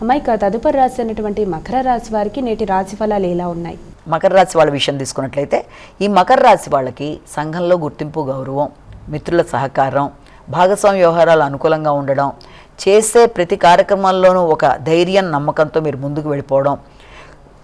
అమ్మాయి తదుపరి రాశి అయినటువంటి మకర రాశి వారికి నేటి రాశి ఫలాలు ఎలా ఉన్నాయి? మకర రాశి వాళ్ళ విషయం తీసుకున్నట్లయితే ఈ మకర రాశి వాళ్ళకి సంఘంలో గుర్తింపు గౌరవం మిత్రుల సహకారం భాగస్వామ్య వ్యవహారాలు అనుకూలంగా ఉండడం చేసే ప్రతి కార్యక్రమాల్లోనూ ఒక ధైర్యం నమ్మకంతో మీరు ముందుకు వెళ్ళిపోవడం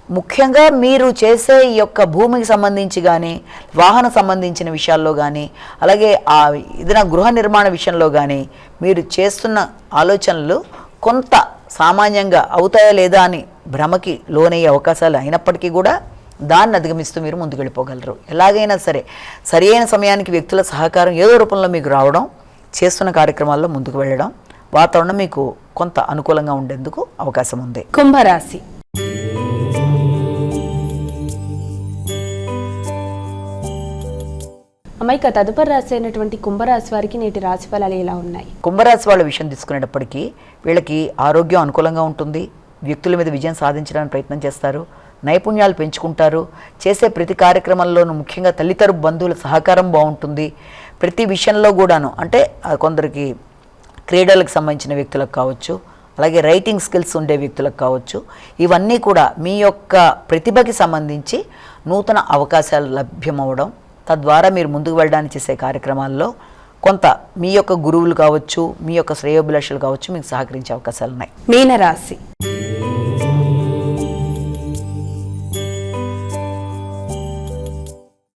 ముఖ్యంగా మీరు చేసే ఈ యొక్క భూమికి సంబంధించి కానీ వాహన సంబంధించిన విషయాల్లో కానీ అలాగే ఆ ఏదైనా గృహ నిర్మాణ విషయంలో కానీ మీరు చేస్తున్న ఆలోచనలు కొంత సామాన్యంగా అవుతాయా లేదా అని భ్రమకి లోనయ్యే అవకాశాలు అయినప్పటికీ కూడా దాన్ని అధిగమిస్తూ మీరు ముందుకు వెళ్ళిపోగలరు ఎలాగైనా సరే సరి అయిన సమయానికి వ్యక్తుల సహకారం ఏదో రూపంలో మీకు రావడం చేస్తున్న కార్యక్రమాల్లో ముందుకు వెళ్ళడం వాతావరణం మీకు కొంత అనుకూలంగా ఉండేందుకు అవకాశం ఉంది. కుంభరాశి. అమ్మాయి తదుపరి రాశి అయినటువంటి కుంభరాశి వారికి నేటి రాశి ఫలాలు ఎలా ఉన్నాయి? కుంభరాశి వాళ్ళ విషయం తీసుకునేటప్పటికీ వీళ్ళకి ఆరోగ్యం అనుకూలంగా ఉంటుంది. వ్యక్తుల మీద విజయం సాధించడానికి ప్రయత్నం చేస్తారు. నైపుణ్యాలు పెంచుకుంటారు. చేసే ప్రతి కార్యక్రమంలోనూ ముఖ్యంగా తల్లితరు బంధువుల సహకారం బాగుంటుంది. ప్రతి విషయంలో కూడాను అంటే కొందరికి క్రీడలకు సంబంధించిన వ్యక్తులకు కావచ్చు అలాగే రైటింగ్ స్కిల్స్ ఉండే వ్యక్తులకు కావచ్చు ఇవన్నీ కూడా మీ యొక్క ప్రతిభకి సంబంధించి నూతన అవకాశాలు లభ్యమవడం తద్వారా మీరు ముందుకు వెళ్ళడానికి చేసే కార్యక్రమాల్లో కొంత మీ యొక్క గురువులు కావచ్చు మీ యొక్క శ్రేయోభిలాషులు కావచ్చు మీకు సహకరించే అవకాశాలు ఉన్నాయి. మీనరాశి.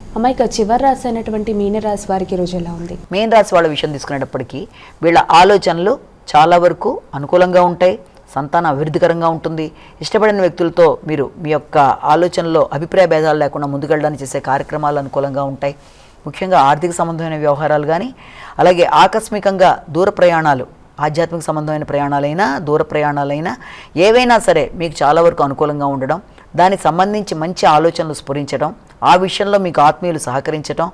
అమ్మాయి ఇక చివరి రాశి అయినటువంటి మీనరాశి వారికి రోజు ఎలా ఉంది? మెయిన్ రాశి వాళ్ళ విషయం తీసుకునేటప్పటికీ వీళ్ళ ఆలోచనలు చాలా వరకు అనుకూలంగా ఉంటాయి. సంతాన అభివృద్ధికరంగా ఉంటుంది. ఇష్టపడిన వ్యక్తులతో మీరు మీ యొక్క ఆలోచనలో అభిప్రాయ భేదాలు లేకుండా ముందుకెళ్ళడానికి చేసే కార్యక్రమాలు అనుకూలంగా ఉంటాయి. ముఖ్యంగా ఆర్థిక సంబంధమైన వ్యవహారాలు కానీ అలాగే ఆకస్మికంగా దూర ప్రయాణాలు ఆధ్యాత్మిక సంబంధమైన ప్రయాణాలైనా దూర ప్రయాణాలైనా ఏవైనా సరే మీకు చాలా వరకు అనుకూలంగా ఉండడం దానికి సంబంధించి మంచి ఆలోచనలు స్ఫురించడం ఆ విషయంలో మీకు ఆత్మీయులు సహకరించడం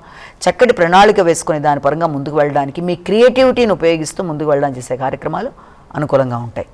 చక్కటి ప్రణాళిక వేసుకుని దాని పరంగా ముందుకు వెళ్ళడానికి మీ క్రియేటివిటీని ఉపయోగిస్తూ ముందుకు వెళ్ళడానికి చేసే కార్యక్రమాలు అనుకూలంగా ఉంటాయి.